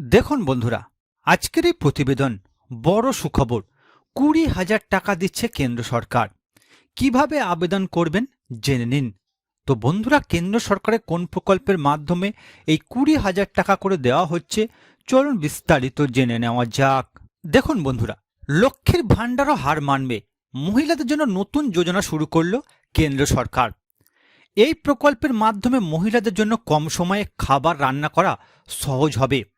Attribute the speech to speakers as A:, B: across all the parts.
A: দেখুন বন্ধুরা, আজকের এই প্রতিবেদন বড় সুখবর। কুড়ি হাজার টাকা দিচ্ছে কেন্দ্র সরকার। কীভাবে আবেদন করবেন জেনে নিন। তো বন্ধুরা, কেন্দ্র সরকারের কোন প্রকল্পের মাধ্যমে এই কুড়ি হাজার টাকা করে দেওয়া হচ্ছে, চলুন বিস্তারিত জেনে নেওয়া যাক। দেখুন বন্ধুরা, লক্ষ্মীর ভাণ্ডারও হার মানবে। মহিলাদের জন্য নতুন যোজনা শুরু করল কেন্দ্র সরকার। এই প্রকল্পের মাধ্যমে মহিলাদের জন্য কম সময়ে খাবার রান্না করা সহজ হবে।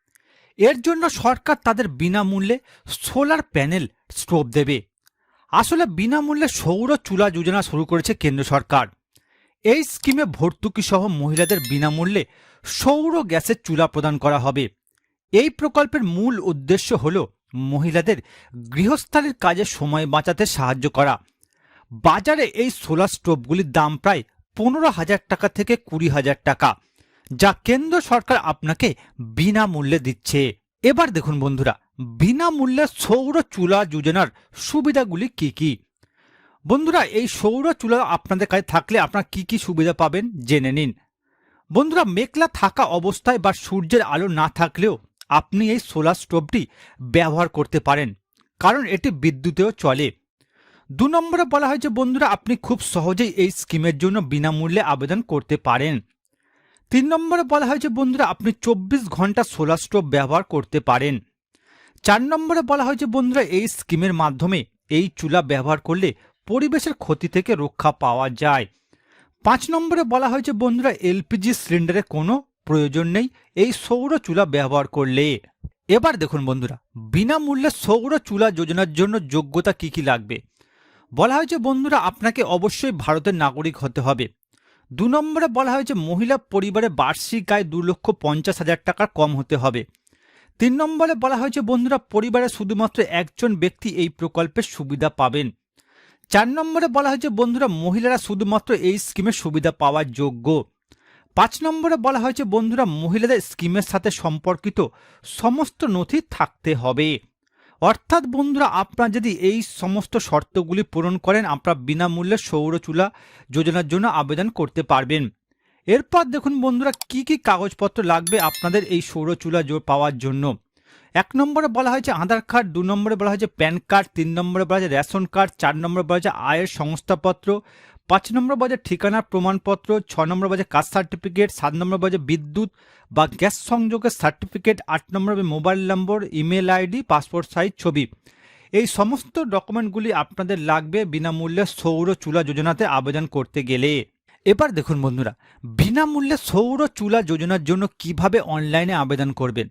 A: এর জন্য সরকার তাদের বিনামূল্যে সোলার প্যানেল স্টোভ দেবে। আসলে বিনামূল্যে সৌর চুলা যোজনা শুরু করেছে কেন্দ্র সরকার। এই স্কিমে ভর্তুকি সহ মহিলাদের বিনামূল্যে সৌর গ্যাসের চুলা প্রদান করা হবে। এই প্রকল্পের মূল উদ্দেশ্য হল মহিলাদের গৃহস্থালির কাজে সময় বাঁচাতে সাহায্য করা। বাজারে এই সোলার স্টোভগুলির দাম প্রায় পনেরো হাজার টাকা থেকে কুড়ি হাজার টাকা। যা কেন্দ্র সরকার আপনাকে বিনামূল্যে দিচ্ছে। এবার দেখুন বন্ধুরা, বিনামূল্যে সৌর চুলা যোজনার সুবিধাগুলি কি কি? বন্ধুরা, এই সৌর চুলা আপনাদের কাছে থাকলে আপনারা কি কি সুবিধা পাবেন জেনে নিন। বন্ধুরা, মেঘলা থাকা অবস্থায় বা সূর্যের আলো না থাকলেও আপনি এই সোলার স্টোভটি ব্যবহার করতে পারেন, কারণ এটি বিদ্যুতেও চলে। দু নম্বরে বলা হয় যে বন্ধুরা, আপনি খুব সহজেই এই স্কিমের জন্য বিনামূল্যে আবেদন করতে পারেন। তিন নম্বরে বলা হয়েছে, বন্ধুরা, আপনি চব্বিশ ঘণ্টা সোলার স্টোভ ব্যবহার করতে পারেন। চার নম্বরে বলা হয়েছে, বন্ধুরা, এই স্কিমের মাধ্যমে এই চুলা ব্যবহার করলে পরিবেশের ক্ষতি থেকে রক্ষা পাওয়া যায়। পাঁচ নম্বরে বলা হয়েছে, বন্ধুরা, এলপিজি সিলিন্ডারের কোনো প্রয়োজন নেই এই সৌর চুলা ব্যবহার করলে। এবার দেখুন, বন্ধুরা, বিনামূল্যে সৌর চুলা যোজনার জন্য যোগ্যতা কি কি লাগবে? বলা হয়েছে, বন্ধুরা, আপনাকে অবশ্যই ভারতের নাগরিক হতে হবে। দু নম্বরে বলা হয়েছে মহিলা পরিবারে বার্ষিক আয় দু লক্ষ পঞ্চাশ হাজার টাকার কম হতে হবে। তিন নম্বরে বলা হয়েছে বন্ধুরা পরিবারে শুধুমাত্র একজন ব্যক্তি এই প্রকল্পের সুবিধা পাবেন। চার নম্বরে বলা হয়েছে বন্ধুরা মহিলারা শুধুমাত্র এই স্কিমের সুবিধা পাওয়ার যোগ্য। পাঁচ নম্বরে বলা হয়েছে বন্ধুরা মহিলাদের স্কিমের সাথে সম্পর্কিত সমস্ত নথি থাকতে হবে। অর্থাৎ বন্ধুরা, আপনারা যদি এই সমস্ত শর্তগুলি পূরণ করেন, আপনারা বিনামূল্যে সৌর চুলা যোজনার জন্য আবেদন করতে পারবেন। এরপর দেখুন বন্ধুরা, কি কি কাগজপত্র লাগবে আপনাদের এই সৌর চুলা পাওয়ার জন্য? এক নম্বরে বলা হয়েছে আধার কার্ড, দু নম্বরে বলা হয়েছে প্যান কার্ড, তিন নম্বরে বলা হয়েছে রেশন কার্ড, চার নম্বরে বলা হয়েছে আয়ের সংস্থাপত্র পাঁচ নম্বর বাজে ঠিকানার প্রমাণপত্র, ছ নম্বর বাজে কাস্ট সার্টিফিকেট, সাত নম্বর বাজে বিদ্যুৎ বা গ্যাস সংযোগের সার্টিফিকেট, আট number mobile number, email ID, passport size, ছবি। এই সমস্ত ডকুমেন্টগুলি আপনাদের লাগবে বিনামূল্যে সৌর চুলা যোজনাতে আবেদন করতে গেলে। এবার দেখুন বন্ধুরা, বিনামূল্যে সৌর চুলা যোজনার জন্য কীভাবে অনলাইনে আবেদন করবেন?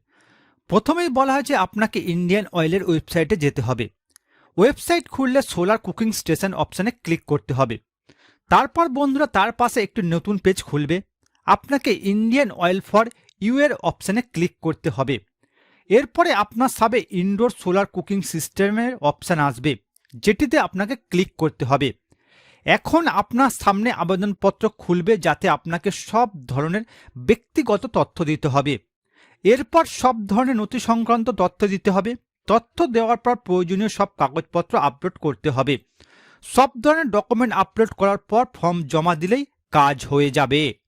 A: প্রথমেই বলা হয়েছে আপনাকে ইন্ডিয়ান অয়েলের ওয়েবসাইটে যেতে হবে। ওয়েবসাইট খুললে সোলার কুকিং স্টেশন অপশানে ক্লিক করতে হবে। তারপর বন্ধুরা তার পাশে একটি নতুন পেজ খুলবে। আপনাকে ইন্ডিয়ান অয়েল ফর ইউ এর অপশানে ক্লিক করতে হবে। এরপরে আপনার সাবে ইনডোর সোলার কুকিং সিস্টেমের অপশান আসবে, যেটিতে আপনাকে ক্লিক করতে হবে। এখন আপনার সামনে আবেদনপত্র খুলবে, যাতে আপনাকে সব ধরনের ব্যক্তিগত তথ্য দিতে হবে। এরপর সব ধরনের নথি সংক্রান্ত তথ্য দিতে হবে। তথ্য দেওয়ার পর প্রয়োজনীয় সব কাগজপত্র আপলোড করতে হবে। সব ধরনের ডকুমেন্ট আপলোড করার পর ফর্ম জমা দিলেই কাজ হয়ে যাবে।